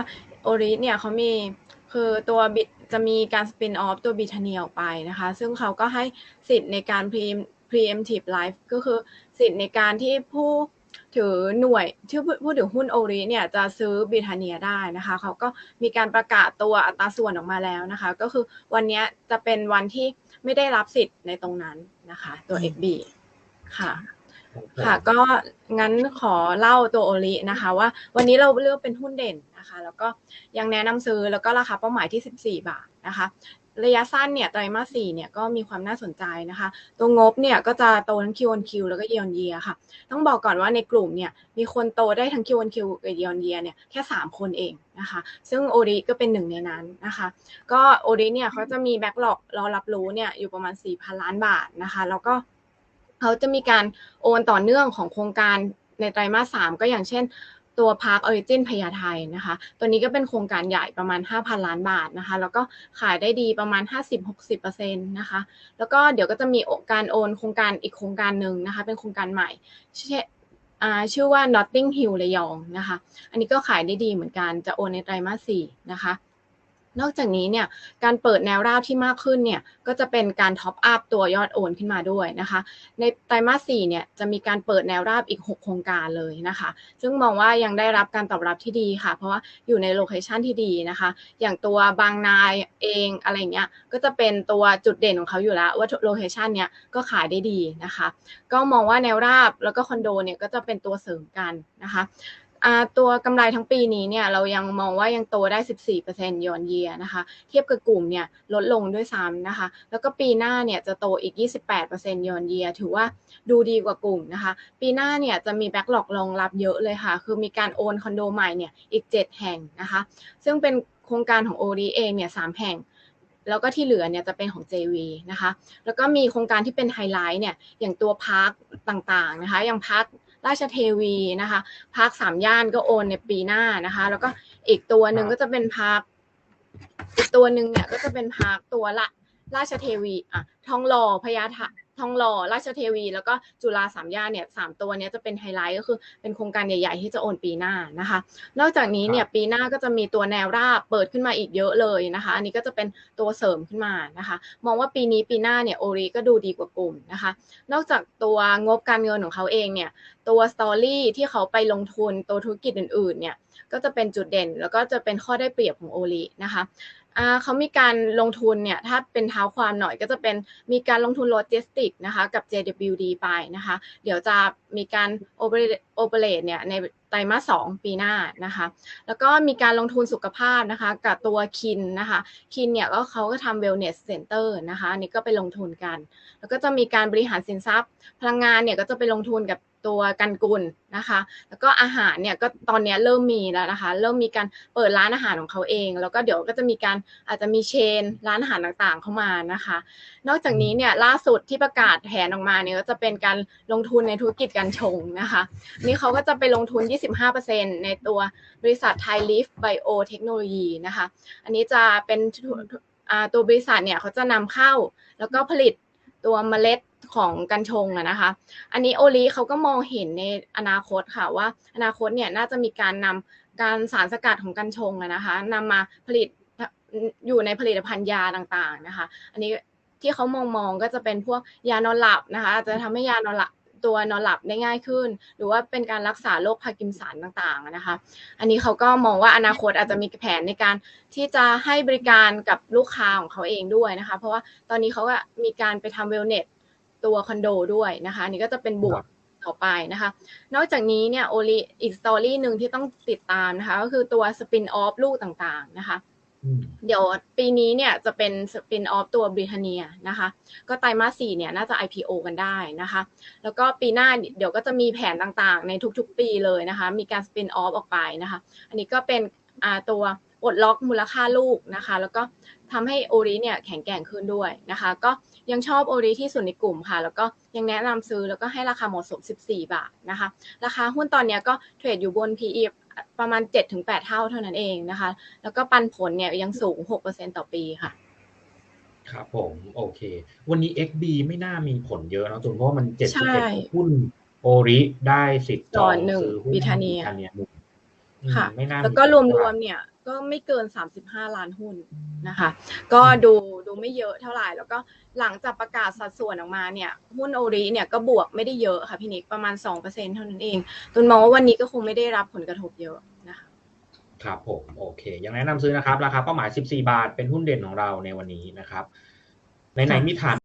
ว่าโอริเนี่ยเขามีคือตัวบิจะมีการสปินออฟตัวบิทเนียออกไปนะคะ ซึ่งเขาก็ให้สิทธิ์ในการพรี preemptive life ก็คือสิทธิ์ในการที่ผู้ถือหน่วยที่ผู้ถือหุ้นโอริเนี่ยจะซื้อบิทเนียได้นะคะ เขาก็มีการประกาศตัวอัตราส่วนออกมาแล้วนะคะ ก็คือวันนี้จะเป็นวันที่ไม่ได้รับสิทธิ์ในตรงนั้นนะคะ ตัว XB ค่ะ ค่ะก็งั้นขอเล่าตัวโอรินะคะ ว่าวันนี้เราเลือกเป็นหุ้นเด่นนะคะ แล้วก็ยังแนะนำซื้อแล้วก็ราคาเป้าหมายที่ 14 บาทนะคะ ระยะสั้นเนี่ยไตรมาสสี่เนี่ยก็มีความน่าสนใจนะคะ ตัวงบเนี่ยก็จะโตทั้ง Q1Q แล้วก็ Year on Year ค่ะ ต้องบอกก่อนว่าในกลุ่มเนี่ยมีคนโตได้ทั้ง Q1Q กับ Year on Year เนี่ยแค่ 3 คนเองนะคะ ซึ่งโอริก็เป็นหนึ่งในนั้นนะคะ ก็โอริเนี่ยเขาจะมีแบ็กหลอกรอรับรู้เนี่ยอยู่ประมาณ4,000ล้านบาทนะคะ แล้วก็ เขาจะมีการโอนต่อเนื่องของโครงการในไตรมาสสามก็อย่างเช่น ตัวพาร์คออริจินพญาไทนะคะ ตัวนี้ก็เป็นโครงการใหญ่ประมาณ 5,000 ล้านบาทนะคะ แล้วก็ขายได้ดีประมาณ 50-60%นะคะ แล้วก็เดี๋ยวก็จะมีการโอนโครงการอีกโครงการหนึ่งนะคะ เป็นโครงการใหม่ชื่อว่า Notting Hill ระยองนะคะ อันนี้ก็ขายได้ดีเหมือนกัน จะโอนในไตรมาสสี่นะคะ นอกจากนี้เนี่ยการเปิดแนวราบที่มากขึ้นเนี่ยก็จะเป็นการท็อปอัพตัวยอดโอนขึ้นมาด้วยนะคะ ในไตรมาสสี่เนี่ยจะมีการเปิดแนวราบอีก 6 โครงการเลยนะคะ ซึ่งมองว่ายังได้รับการตอบรับที่ดีค่ะ เพราะว่าอยู่ในโลเคชันที่ดีนะคะ อย่างตัวบางนายเองอะไรเงี้ยก็จะเป็นตัวจุดเด่นของเขาอยู่แล้วว่าโลเคชันเนี้ยก็ขายได้ดีนะคะ ก็มองว่าแนวราบแล้วก็คอนโดเนี่ยก็จะเป็นตัวเสริมกันนะคะ ตัวกำไรทั้งปีนี้เนี่ยเรายังมองว่ายังโตได้ 14%ยอนเยียนะคะ เทียบกับกลุ่มเนี่ยลดลงด้วยซ้ำนะคะ แล้วก็ปีหน้าเนี่ยจะโตอีก 28%ยอนเยียถือว่าดูดีกว่ากลุ่มนะคะ ปีหน้าเนี่ยจะมีแบ็กหลอกรองรับเยอะเลยค่ะ คือมีการโอนคอนโดใหม่เนี่ยอีก 7 แห่งนะคะ ซึ่งเป็นโครงการของโอดีเองเนี่ยสแห่งแล้วก็ที่เหลือเนี่ยจะเป็นของ JV นะคะ แล้วก็มีโครงการที่เป็นไฮไลท์เนี่ย อย่างตัวพาร์คต่างๆนะคะ อย่างพาร์ค ราชเทวีนะคะพักสามย่านก็โอนในปีหน้านะคะ แล้วก็อีกตัวหนึ่งก็จะเป็นพักอีกตัวหนึ่งเนี่ยก็จะเป็นพักตัวละราชเทวีอะทองหล่อพญา ททองหล่อราชเทวี แล้วก็จุฬาสามย่านเนี่ยสามตัวนี้จะเป็นไฮไลท์ก็คือเป็นโครงการใหญ่ ๆ ที่จะโอนปีหน้านะคะ นอกจากนี้เนี่ยปีหน้าก็จะมีตัวแนวราบเปิดขึ้นมาอีกเยอะเลยนะคะ อันนี้ก็จะเป็นตัวเสริมขึ้นมานะคะ มองว่าปีนี้ปีหน้าเนี่ยโอริก็ดูดีกว่ากลุ่มนะคะ นอกจากตัวงบการเงินของเขาเองเนี่ยตัวสตอรี่ที่เขาไปลงทุนตัวธุรกิจอื่นๆเนี่ยก็จะเป็นจุดเด่นแล้วก็จะเป็นข้อได้เปรียบของโอรินะคะ เขามีการลงทุนเนี่ยถ้าเป็นเท้าความหน่อยก็จะเป็นมีการลงทุนโลจิสติกนะคะกับ JWD ไปนะคะ เดี๋ยวจะมีการโอเปเรตเนี่ยในไตรมาสสองปีหน้านะคะ แล้วก็มีการลงทุนสุขภาพนะคะ กับตัวคินนะคะ คินเนี่ยก็เขาก็ทำ wellness center นะคะนี่ก็ไปลงทุนกัน แล้วก็จะมีการบริหารสินทรัพย์ พลังงานเนี่ยก็จะไปลงทุนกับ ตัวกันกุลนะคะ แล้วก็อาหารเนี่ยก็ตอนนี้เริ่มมีแล้วนะคะ เริ่มมีการเปิดร้านอาหารของเขาเอง แล้วก็เดี๋ยวก็จะมีการอาจจะมีเชน ร้านอาหารต่างๆเข้ามานะคะ นอกจากนี้เนี่ยล่าสุดที่ประกาศแผนออกมาเนี่ยก็จะเป็นการลงทุนในธุรกิจการชงนะคะ นี่เขาก็จะไปลงทุน 25%ในตัวบริษัทไทยลิฟไบโอเทคโนโลยีนะคะ อันนี้จะเป็นตัวบริษัทเนี่ยเขาจะนำเข้าแล้วก็ผลิตตัวเมล็ด ของกัญชงอะนะคะ อันนี้โอลีเขาก็มองเห็นในอนาคตค่ะว่า อนาคตเนี่ยน่าจะมีการนำการสารสกัดของกัญชงอะนะคะนำมาผลิตอยู่ในผลิตภัณฑ์ยาต่างๆนะคะ อันนี้ที่เขามองมองก็จะเป็นพวกยานอนหลับนะคะจะทำให้ยานอนหลับตัวนอนหลับได้ง่ายขึ้น หรือว่าเป็นการรักษาโรคพาร์กินสันต่างๆนะคะ อันนี้เขาก็มองว่าอนาคตอาจจะมีแผนในการที่จะให้บริการกับลูกค้าของเขาเองด้วยนะคะ เพราะว่าตอนนี้เขาก็มีการไปทำเวลเนส ตัวคอนโดด้วยนะคะนี่ก็จะเป็นบวกต่อไปนะคะ นอกจากนี้เนี่ยโอลีอีกสตอรี่หนึ่งที่ต้องติดตามนะคะ ก็คือตัวสปินออฟลูกต่างๆนะคะ เดี๋ยวปีนี้เนี่ยจะเป็นสปินออฟตัวบริเทเนียนะคะ ก็ไตรมาสสี่เนี่ยน่าจะ IPO กันได้นะคะ แล้วก็ปีหน้าเดี๋ยวก็จะมีแผนต่างๆ ในทุกๆปีเลยนะคะ มีการสปินออฟออกไปนะคะ อันนี้ก็เป็นตัว ปลดล็อกมูลค่าลูกนะคะ แล้วก็ทำให้โอริเนี่ยแข็งแกร่งขึ้นด้วยนะคะ ก็ยังชอบโอริที่สุดในกลุ่มค่ะ แล้วก็ยังแนะนำซื้อแล้วก็ให้ราคาเหมาะสม 14 บาทนะคะ ราคาหุ้นตอนนี้ก็เทรดอยู่บน PE ประมาณ 7-8 เท่าเท่านั้นเองนะคะ แล้วก็ปันผลเนี่ยยังสูง 6%ต่อปีค่ะครับผมโอเค วันนี้ XB ไม่น่ามีผลเยอะนะตุนเพราะมันเจ็ดสิบเอ็ดหุ้นโอริได้สิทธิ์จองซื้อหุ้นบิทาเนียอืมค่ะไม่น่าแล้วก็ผรเท่าไหวมๆเนี่ย ก็ไม่เกิน 35 ล้านหุ้นนะคะ ก็ดูดูไม่เยอะเท่าไหร่ แล้วก็หลังจากประกาศสัดส่วนออกมาเนี่ยหุ้นโอริเนี่ยก็บวกไม่ได้เยอะค่ะพี่นิกประมาณ 2%เท่านั้นเองตุนมองว่าวันนี้ก็คงไม่ได้รับผลกระทบเยอะนะคะครับผมโอเค ยังแนะนำซื้อนะครับ ราคาเป้าหมาย 14 บาท เป็นหุ้นเด่นของเราในวันนี้นะครับ ไหนๆมีฐาน